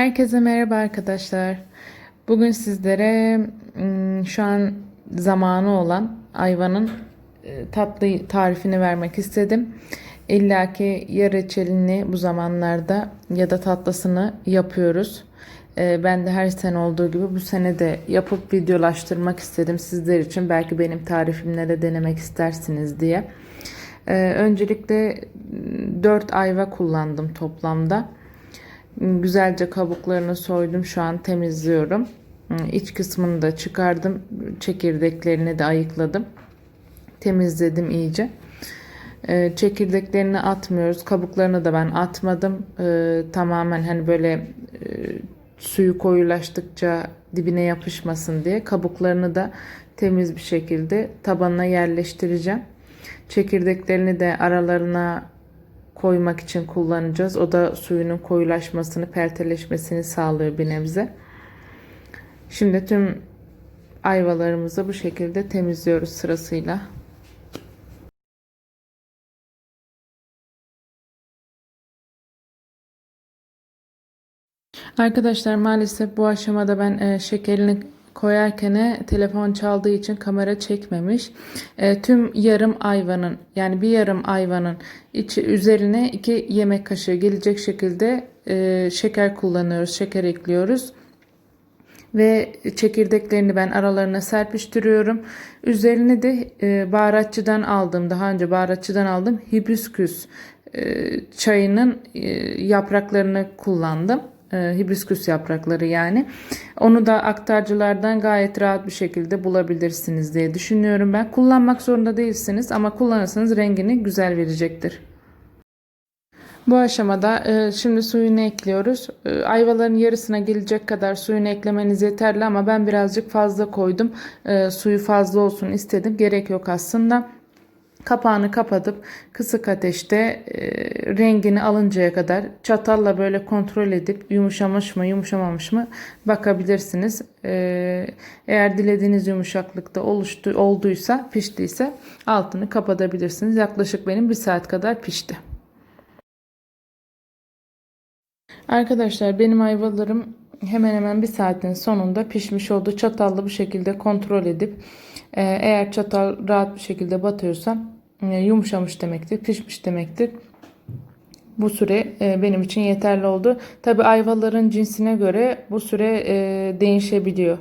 Herkese merhaba arkadaşlar. Bugün sizlere ım, şu an zamanı olan ayvanın e, tatlı tarifini vermek istedim. İlla ki ya reçelini bu zamanlarda ya da tatlısını yapıyoruz. Ben de her sene olduğu gibi bu sene de yapıp videolaştırmak istedim sizler için. Belki benim tarifimle de denemek istersiniz diye. Öncelikle 4 ayva kullandım toplamda. Güzelce kabuklarını soydum. Şu an temizliyorum. İç kısmını da çıkardım. Çekirdeklerini de ayıkladım. Temizledim iyice. Ee, Çekirdeklerini atmıyoruz. Kabuklarını da ben atmadım. Ee, Tamamen hani böyle e, suyu koyulaştıkça dibine yapışmasın diye kabuklarını da temiz bir şekilde tabanına yerleştireceğim. Çekirdeklerini de aralarına koymak için kullanacağız. O da suyunun koyulaşmasını, perteleşmesini sağlıyor bir nebze. Şimdi tüm ayvalarımızı bu şekilde temizliyoruz sırasıyla. Arkadaşlar maalesef bu aşamada ben e, şekerini koyarken telefon çaldığı için kamera çekmemiş. E, tüm yarım ayvanın yani bir yarım ayvanın içi üzerine iki yemek kaşığı gelecek şekilde e, şeker kullanıyoruz. Şeker ekliyoruz. Ve çekirdeklerini ben aralarına serpiştiriyorum. Üzerine de e, baharatçıdan aldım. Daha önce baharatçıdan aldım. Hibisküs e, çayının e, yapraklarını kullandım e, hibisküs yaprakları yani. Onu da aktarcılardan gayet rahat bir şekilde bulabilirsiniz diye düşünüyorum ben. Kullanmak zorunda değilsiniz ama kullanırsanız rengini güzel verecektir. Bu aşamada e, şimdi suyunu ekliyoruz. E, ayvaların yarısına gelecek kadar suyunu eklemeniz yeterli ama ben birazcık fazla koydum. E, suyu fazla olsun istedim. Gerek yok aslında. Kapağını kapatıp kısık ateşte e, rengini alıncaya kadar çatalla böyle kontrol edip yumuşamış mı yumuşamamış mı bakabilirsiniz. E, eğer dilediğiniz yumuşaklıkta oluştu olduysa piştiyse altını kapatabilirsiniz. Yaklaşık benim bir saat kadar pişti. Arkadaşlar benim ayvalarım hemen hemen bir saatin sonunda pişmiş oldu. Çatallı bu şekilde kontrol edip e, eğer çatal rahat bir şekilde batıyorsa e, yumuşamış demektir, pişmiş demektir. Bu süre e, benim için yeterli oldu. Tabi ayvaların cinsine göre bu süre değişebiliyor.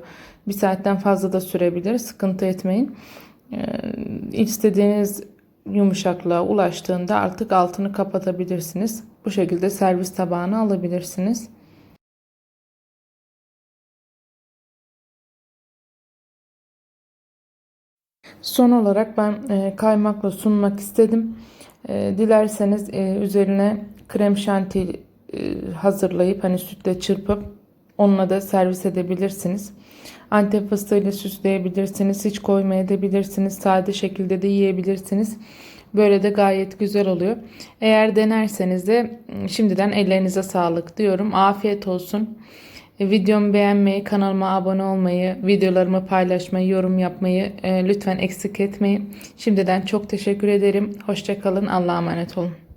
Bir saatten fazla da sürebilir. Sıkıntı etmeyin. İstediğiniz yumuşaklığa ulaştığında artık altını kapatabilirsiniz. Bu şekilde servis tabağına alabilirsiniz. Son olarak ben e, kaymakla sunmak istedim. E, dilerseniz e, üzerine krem şanti hazırlayıp hani sütle çırpıp onunla da servis edebilirsiniz. Antep fıstığıyla süsleyebilirsiniz. Hiç koymayabilirsiniz. Sade şekilde de yiyebilirsiniz. Böyle de gayet güzel oluyor. Eğer denerseniz de şimdiden ellerinize sağlık diyorum. Afiyet olsun. Videomu beğenmeyi, kanalıma abone olmayı, videolarımı paylaşmayı, yorum yapmayı e, lütfen eksik etmeyin. Şimdiden çok teşekkür ederim. Hoşçakalın. Allah'a emanet olun.